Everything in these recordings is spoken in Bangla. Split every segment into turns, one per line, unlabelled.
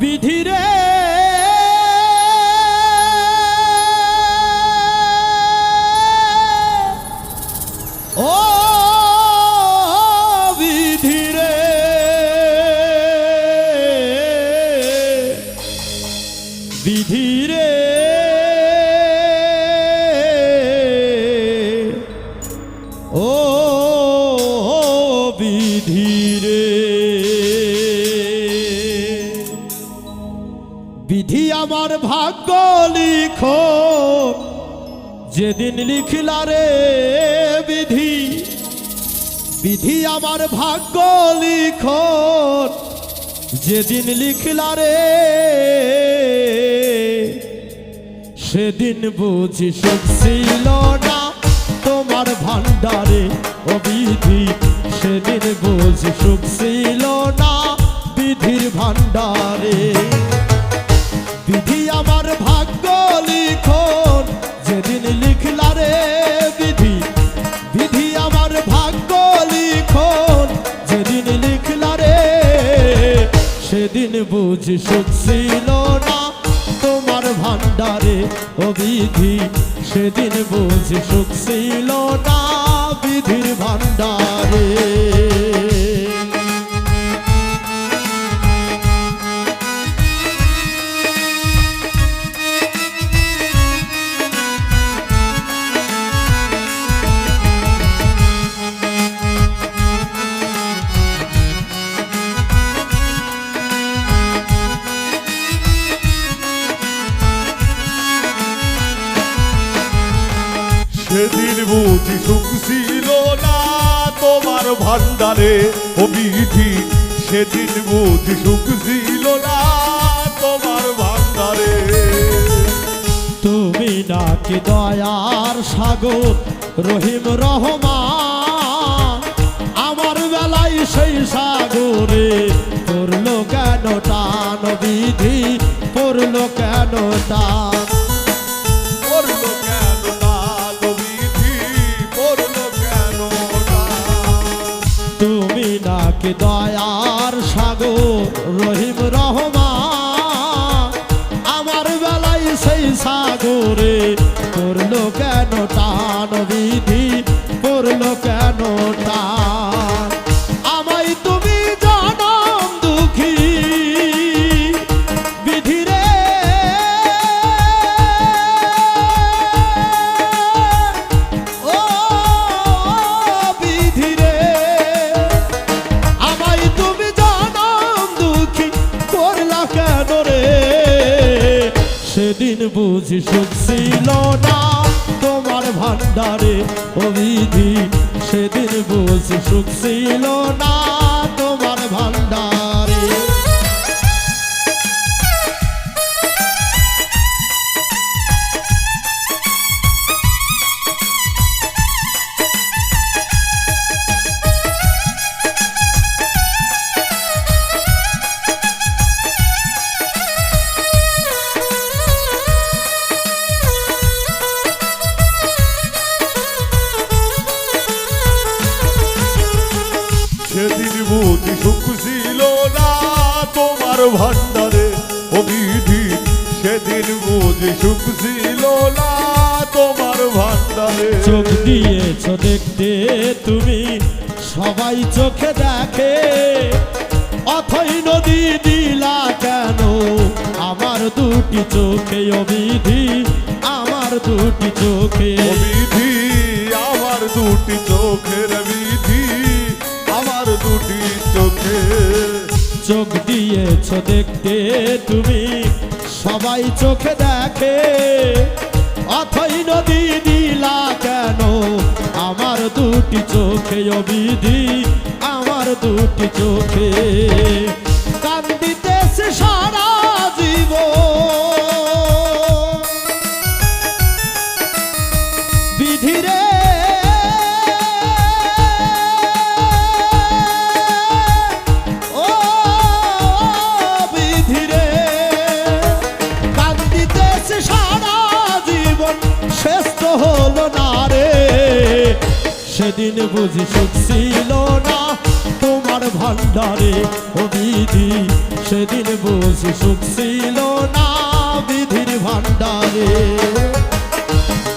বিধিরে বিধি আমার ভাগ্য লিখ। যেদিন লিখলা রে বিধি বিধি আমার ভাগ্য লিখ। যেদিন লিখলা রে, সেদিন বুঝি সুখ ছিল না। তোমার ভান্ডারে ও বিধি সেদিন বুঝি সুখ ছিল না। বিধির ভান্ডারে বুঝি সুখ না। তোমার ভান্ডারে অভিধি বিধি সেদিন বুঝি সুখ ছিল না।
তোমার ভান্ডারে ও বিধি, সেদিন বুঝি সুখ ছিল না তোমার ভান্ডারে।
তুমি নাকি দয়ার সাগর, রহিম রহমান। আমার বেলায় সেই সাগরে পড়ল কেন টান বিধি, পড়ল কেন টান দয়ার সাগর রহিম রহমান। আমার বেলায় সেই সাগরে করল কেন টান বিধি? করল কেন সেদিন বুঝি সুখ ছিল না। তোমার ভান্ডারে অভিধি, সেদিন বুঝি সুখ ছিল না। তোমার ভান্ডারে
ছিল না তোমার ভান্ডারে বিধি সেদিন বুঝি সুখ ছিল না তোমার ভান্ডারে
চোখ দিয়েছ দেখতে তুমি সবাই চোখে দেখে। অথই নদী দিলা কেন? আমার দুটি চোখে অবিধি আমার দুটি চোখে।
ও বিধি আমার দুটি চোখের
দিয়েছ দেখতে তুমি, সবাই চোখে দেখে। অথই নদী দিলা কেন? আমার দুটি চোখে অবিধি, আমার দুটি চোখে। কান্দিতেছে সারা জীব বিধিরে সেদিন বুঝি শুনছিল না। তোমার ভান্ডারে ও বিধি সেদিন বুঝি শুনছিল না। বিধির ভান্ডারে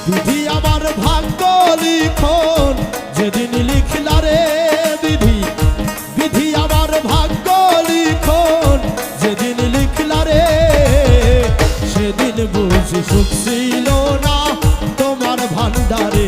বিধি আমার ভাগ্য লিখন, যেদিন লিখিল রে বিধি। বিধি আমার ভাগ্য লিখন, যেদিন লিখিল রে সেদিন বুঝি শুনছিল না। তোমার ভান্ডারে